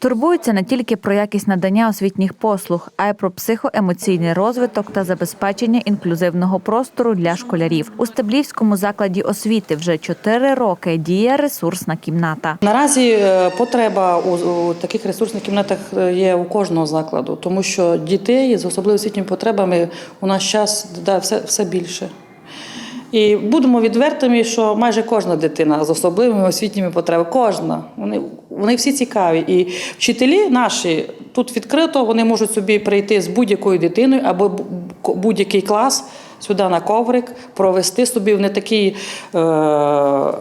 Турбуються не тільки про якість надання освітніх послуг, а й про психоемоційний розвиток та забезпечення інклюзивного простору для школярів. У Стеблівському закладі освіти вже чотири роки діє ресурсна кімната. Наразі е, потреба у, таких ресурсних кімнатах е, є у кожного закладу, тому що дітей з особливо освітніми потребами у нас час да, все, все більше. І будемо відвертими, що майже кожна дитина з особливими освітніми потребами, кожна, вони, вони всі цікаві. І вчителі наші тут відкрито, вони можуть собі прийти з будь-якою дитиною або будь-який клас сюди на коврик, провести собі в не такій е,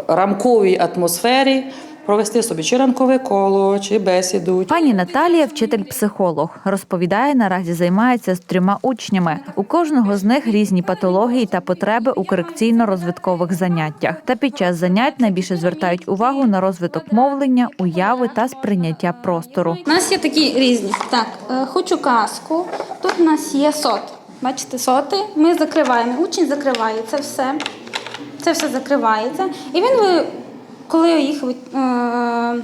рамковій атмосфері, провести собі чи ранкове коло, чи бесіду, Пані Наталія, вчитель-психолог, розповідає, наразі займається з трьома учнями. У кожного з них різні патології та потреби у корекційно-розвиткових заняттях. Та під час занять найбільше звертають увагу на розвиток мовлення, уяви та сприйняття простору. У нас є такі різні. Так, е, хочу казку. Тут у нас є сот. Бачите, соти. Ми закриваємо. Учень закриває це все. Це все закривається. І він, ви- коли їх е, е,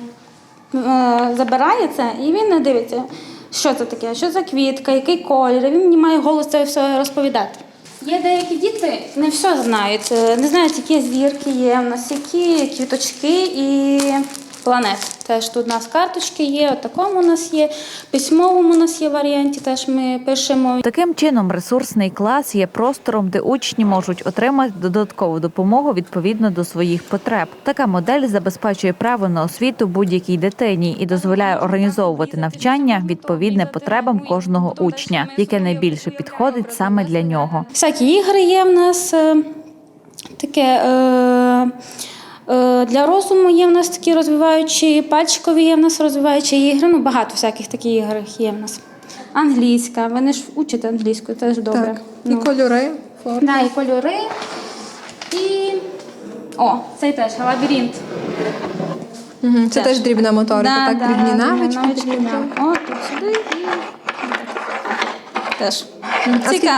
забирає це, і він не дивиться, що це таке, що за квітка, який колір. Він не має голос це все розповідати. Є деякі діти, не все знають, е, не знають, які зірки є в нас, які квіточки і планет. Теж тут у нас карточки є, от такому у нас є, письмовому у нас є варіанті, теж ми пишемо. Таким чином, ресурсний клас є простором, де учні можуть отримати додаткову допомогу відповідно до своїх потреб. Така модель забезпечує право на освіту будь-якій дитині і дозволяє організовувати навчання відповідне потребам кожного учня, яке найбільше підходить саме для нього. Всякі ігри є в нас е, таке. Е, е, для розуму є в нас такі розвиваючі, пальчикові є в нас розвиваючі ігри. Ну, багато всяких таких ігор є в нас. Англійська, ви не ж учите англійську, теж добре. Так, і Ну. кольори, форми. Да, і кольори. І. О, цей теж лабіринт. Мгм, Це Теж. теж дрібна моторика, так, дрібні навички. навички. да. О, тут сюди і. Теж. Скільки-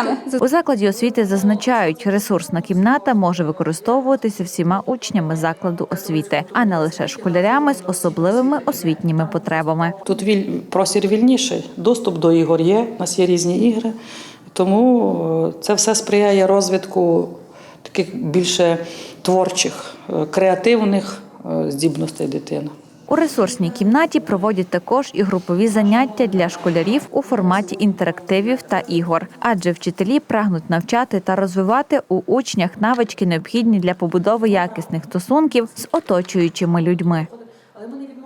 У закладі освіти зазначають, ресурсна кімната може використовуватися всіма учнями закладу освіти, а не лише школярями з особливими освітніми потребами. Тут віль... простір вільніший, доступ до ігор є, у нас є різні ігри. Тому е, це все сприяє розвитку таких більше творчих, е, креативних е, здібностей дитини. У ресурсній кімнаті проводять також і групові заняття для школярів у форматі інтерактивів та ігор, адже вчителі прагнуть навчати та розвивати у учнях навички, необхідні для побудови якісних стосунків з оточуючими людьми.